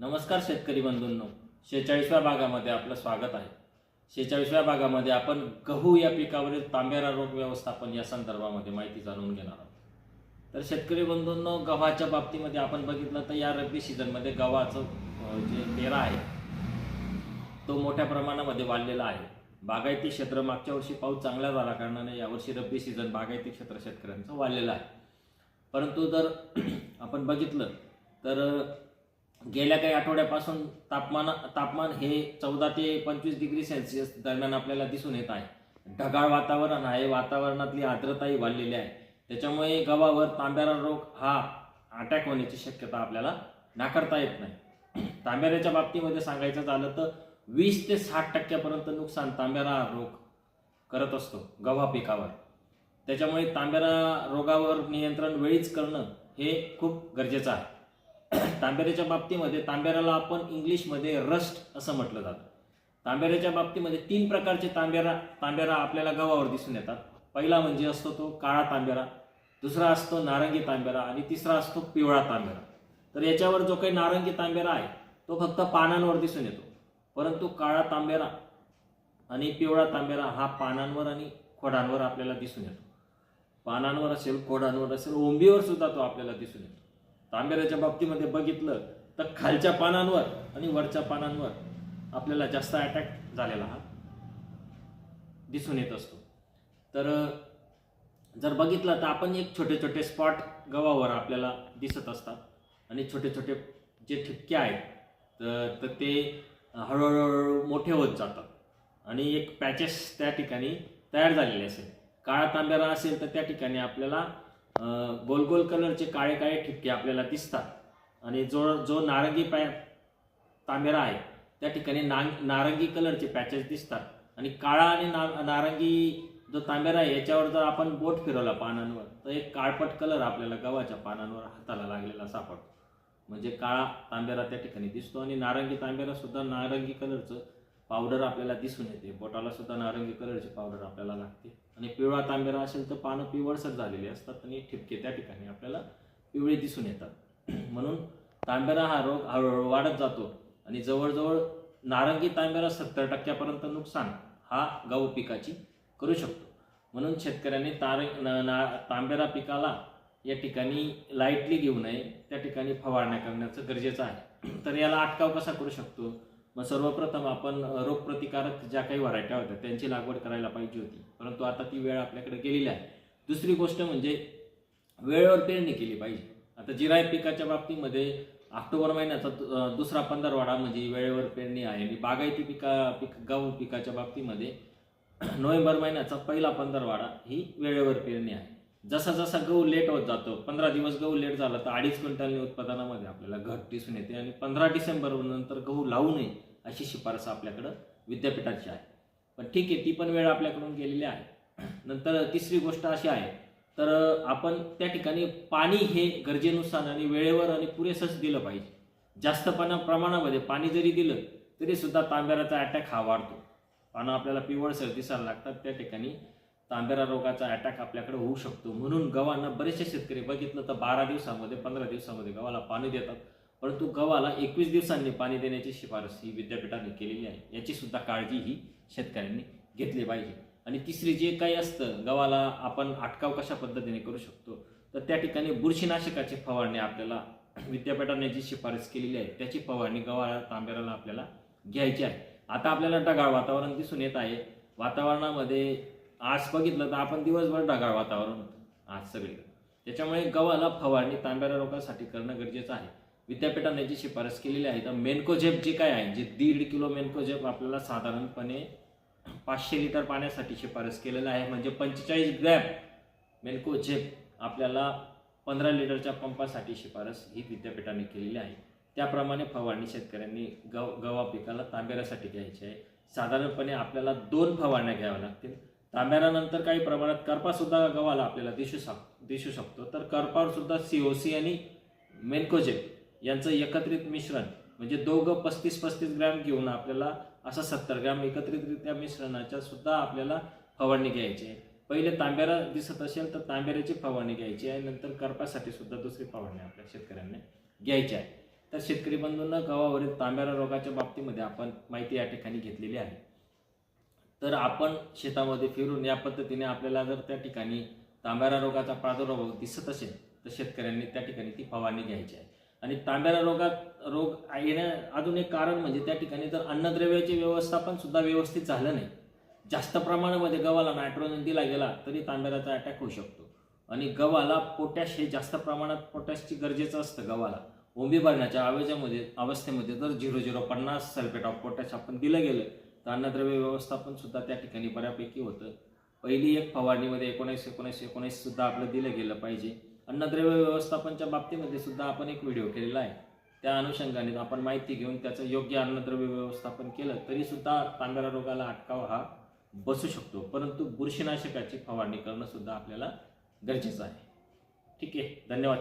नमस्कार शेतकरी बंधूंनो. शेचाळीसव्या भागामध्ये आपलं स्वागत आहे. शेहेचाळीसव्या भागामध्ये आपण गहू या पिकावरील तांबेरा रोग व्यवस्थापन या संदर्भामध्ये माहिती जाणून घेणार आहोत. तर शेतकरी बंधूंनो गव्हाच्या बाबतीमध्ये आपण बघितलं तर या रब्बी सीझनमध्ये गव्हाचं जे पेरा आहे तो मोठ्या प्रमाणामध्ये वाढलेला आहे. बागायती क्षेत्र मागच्या वर्षी पाऊस चांगला झाला कारणाने यावर्षी रब्बी सीझन बागायती क्षेत्र शेतकऱ्यांचं वाढलेलं आहे. परंतु जर आपण बघितलं तर गेल्या काही आठवड्यापासून तापमान तापमान हे चौदा ते पंचवीस डिग्री सेल्सिअस दरम्यान आपल्याला दिसून येत आहे. ढगाळ वातावरण आहे वातावरणातली आर्द्रताही वाढलेली आहे. त्याच्यामुळे गव्हावर तांब्यारा रोग हा अटॅक होण्याची शक्यता आपल्याला नाकारता येत नाही. तांब्याऱ्याच्या बाबतीमध्ये सांगायचं झालं तर वीस ते साठ टक्क्यापर्यंत नुकसान तांब्यारा रोग करत असतो गव्हा पिकावर. त्याच्यामुळे तांब्यारा रोगावर नियंत्रण वेळीच करणं हे खूप गरजेचं आहे. तांब्याऱ्याच्या बाबतीमध्ये तांब्याऱ्याला आपण इंग्लिशमध्ये रस्ट असं म्हटलं जातं. तांब्याऱ्याच्या बाबतीमध्ये तीन प्रकारचे तांब्यारा तांब्यारा आपल्याला गव्हावर दिसून येतात. पहिला म्हणजे असतो तो काळा तांब्यारा दुसरा असतो नारंगी तांब्यारा आणि तिसरा असतो पिवळा तांब्यारा तर याच्यावर जो काही नारंगी तांब्यारा आहे तो फक्त पानांवर दिसून येतो. परंतु काळा तांब्यारा आणि पिवळा तांब्यारा हा पानांवर आणि खोडांवर आपल्याला दिसून येतो. पानांवर असेल खोडांवर असेल ओंबीवर सुद्धा तो आपल्याला दिसून येतो. तांब्याऱ्याच्या बाबतीमध्ये बघितलं तर खालच्या पानांवर आणि वरच्या पानांवर आपल्याला जास्त अटॅक झालेला हा दिसून येत असतो. तर जर बघितलं तर आपण एक छोटे छोटे स्पॉट गव्हावर आपल्याला दिसत असतात. आणि छोटे छोटे जे ठिपके आहेत तर तर ते हळूहळू मोठे होत जातात. आणि एक पॅचेस त्या ठिकाणी तयार झालेले असेल. काळा तांब्याला असेल तर त्या ठिकाणी आपल्याला गोल गोल कलरचे काळे काळे ठिपके आपल्याला दिसतात. आणि जो जो नारंगी पॅ तांबेरा आहे त्या ठिकाणी ना नारंगी कलरचे पॅचेस दिसतात. आणि काळा आणि ना नारंगी जो तांबेरा आहे याच्यावर जर आपण बोट फिरवला पानांवर तर एक काळपट कलर आपल्याला गव्हाच्या पानांवर हाताला लागलेला सापडतो. म्हणजे काळा तांबेरा त्या ठिकाणी दिसतो आणि नारंगी तांबेरा सुद्धा नारंगी कलरचं पावडर आपल्याला दिसून येते. बोटाला सुद्धा नारंगी कलरची पावडर आपल्याला लागते. आणि पिवळा तांबेरा असेल तर पानं पिवळसर झालेली असतात आणि ठिपके त्या ठिकाणी आपल्याला पिवळे दिसून येतात. म्हणून तांबेरा हा रोग हळूहळू वाढत जातो आणि जवळजवळ नारंगी तांबेरा सत्तर टक्क्यापर्यंत नुकसान हा गहू पिकाची करू शकतो. म्हणून शेतकऱ्यांनी तार न- ना- तांबेरा पिकाला या ठिकाणी लाईटली घेऊ नये त्या ठिकाणी फवारण्या करण्याचं गरजेचं आहे. तर याला अटकाव कसा करू शकतो? मग सर्वप्रथम आपण रोगप्रतिकारक ज्या काही व्हरायट्या होत्या त्यांची लागवड करायला पाहिजे होती. परंतु आता ती वेळ आपल्याकडे गेलेली आहे. दुसरी गोष्ट म्हणजे वेळेवर पेरणी केली पाहिजे. आता जिराय पिकाच्या बाबतीमध्ये ऑक्टोबर महिन्याचा दु- दुसरा पंधरवाडा म्हणजे वेळेवर पेरणी आहे. आणि बागायती पिका पिक गहू पिकाच्या बाबतीमध्ये नोव्हेंबर महिन्याचा पहिला पंधरवाडा ही वेळेवर पेरणी आहे. जसा जसा गहू लेट होत जातो पंधरा दिवस गहू लेट झाला तर अडीच क्विंटलने उत्पादनामध्ये आपल्याला घट दिसून येते. आणि पंधरा डिसेंबर नंतर गहू लावू नये. अशी शिफारस आपल्याकडं विद्यापीठाची आहे. पण ठीक आहे ती पण वेळ आपल्याकडून गेलेली आहे. नंतर तिसरी गोष्ट अशी आहे तर आपण त्या ठिकाणी पाणी हे गरजेनुसार आणि वेळेवर आणि पुरेसंच दिलं पाहिजे. जास्त पाना प्रमाणामध्ये पाणी जरी दिलं तरी सुद्धा तांब्याचा अटॅक हा वाढतो. पानं आपल्याला पिवळसर दिसायला लागतात त्या ठिकाणी तांबेरा रोगाचा अटॅक आपल्याकडे होऊ शकतो. म्हणून गव्हांना बरेचसे शेतकरी बघितलं तर बारा दिवसामध्ये पंधरा दिवसामध्ये गव्हाला पाणी देतात. परंतु गव्हाला एकवीस दिवसांनी पाणी देण्याची शिफारस ही विद्यापीठाने केलेली आहे. याची सुद्धा काळजी ही शेतकऱ्यांनी घेतली पाहिजे. आणि तिसरी जे काही असतं गव्हाला आपण अटकाव कशा पद्धतीने करू शकतो तर त्या ठिकाणी बुरशीनाशकाची फवारणी आपल्याला विद्यापीठाने जी शिफारस केलेली आहे त्याची फवारणी गव्हाला तांबेराला आपल्याला घ्यायची आहे. आता आपल्याला ढगाळ वातावरण दिसून येत आहे. वातावरणामध्ये आज बघितलं तर आपण दिवसभर ढगाळ वातावरण होतं आज सगळीकडे. त्याच्यामुळे गव्हाला फवारणी तांब्यारा रोगासाठी करणं गरजेचं आहे. विद्यापीठाने जी शिफारस केलेली आहे तर मेनकोजेप जे काय आहे जे दीड किलो मेनकोजेप आपल्याला साधारणपणे पाचशे लिटर पाण्यासाठी शिफारस केलेलं आहे. म्हणजे पंचेचाळीस ग्रॅम मेनकोजेप आपल्याला पंधरा लिटरच्या पंपासाठी शिफारस ही विद्यापीठाने केलेली आहे. त्याप्रमाणे फवारणी शेतकऱ्यांनी गव गव्हा पिकाला तांब्याऱ्यासाठी घ्यायची आहे. साधारणपणे आपल्याला दोन फवारण्या घ्याव्या लागतील. तांब्याऱ्यानंतर काही प्रमाणात करपासुद्धा गव्हाला आपल्याला दिसू शक दिसू शकतो. तर करपावरसुद्धा सी ओ सी आणि मेनकोजेप यांचं एकत्रित मिश्रण म्हणजे दोघं पस्तीस पस्तीस ग्रॅम घेऊन आपल्याला असं सत्तर ग्रॅम एकत्रितरित्या मिश्रणाच्या सुद्धा आपल्याला फवारणी घ्यायची आहे. पहिले तांब्यारा दिसत असेल तर तांब्याऱ्याची फवारणी घ्यायची आहे. नंतर करपासाठी सुद्धा दुसरी फवारणी आपल्या शेतकऱ्यांनी घ्यायची आहे. तर शेतकरी बंधूंना गव्हावरील तांब्यारा रोगाच्या बाबतीमध्ये आपण माहिती या ठिकाणी घेतलेली आहे. तर आपण शेतामध्ये फिरून या पद्धतीने आपल्याला जर त्या ठिकाणी तांब्यारा रोगाचा प्रादुर्भाव दिसत असेल तर शेतकऱ्यांनी त्या ठिकाणी ती फवारणी घ्यायची आहे. आणि तांब्याला रोगात रोग येण्या अजून एक कारण म्हणजे त्या ठिकाणी जर अन्नद्रव्याचे व्यवस्थापन सुद्धा व्यवस्थित झालं नाही. जास्त प्रमाणामध्ये गव्हाला नायट्रोजन दिला गेला तरी तांब्याचा अटॅक होऊ शकतो. आणि गव्हाला पोटॅश हे जास्त प्रमाणात पोटॅशची गरजेचं असतं गव्हाला. ओंबी भरण्याच्या आवेजामध्ये अवस्थेमध्ये जर झिरो झिरो पन्नास सल्फेट ऑफ पोटॅश आपण दिलं गेलं तर अन्नद्रव्य व्यवस्थापन सुद्धा त्या ठिकाणी बऱ्यापैकी होतं. पहिली एक फवारणीमध्ये एकोणीस एकोणीस एकोणीस सुद्धा आपलं दिलं गेलं पाहिजे. अन्नद्रव्य व्यवस्थापनच्या बाबतीमध्ये सुद्धा आपण एक व्हिडिओ केलेला आहे. त्या अनुषंगाने आपण माहिती घेऊन त्याचं योग्य अन्नद्रव्य व्यवस्थापन केलं तरी सुद्धा तांब्यारा रोगाला अटकाव हा बसू शकतो. परंतु बुरशीनाशकाची फवारणी करणं सुद्धा आपल्याला गरजेचं आहे. ठीक आहे? धन्यवाद.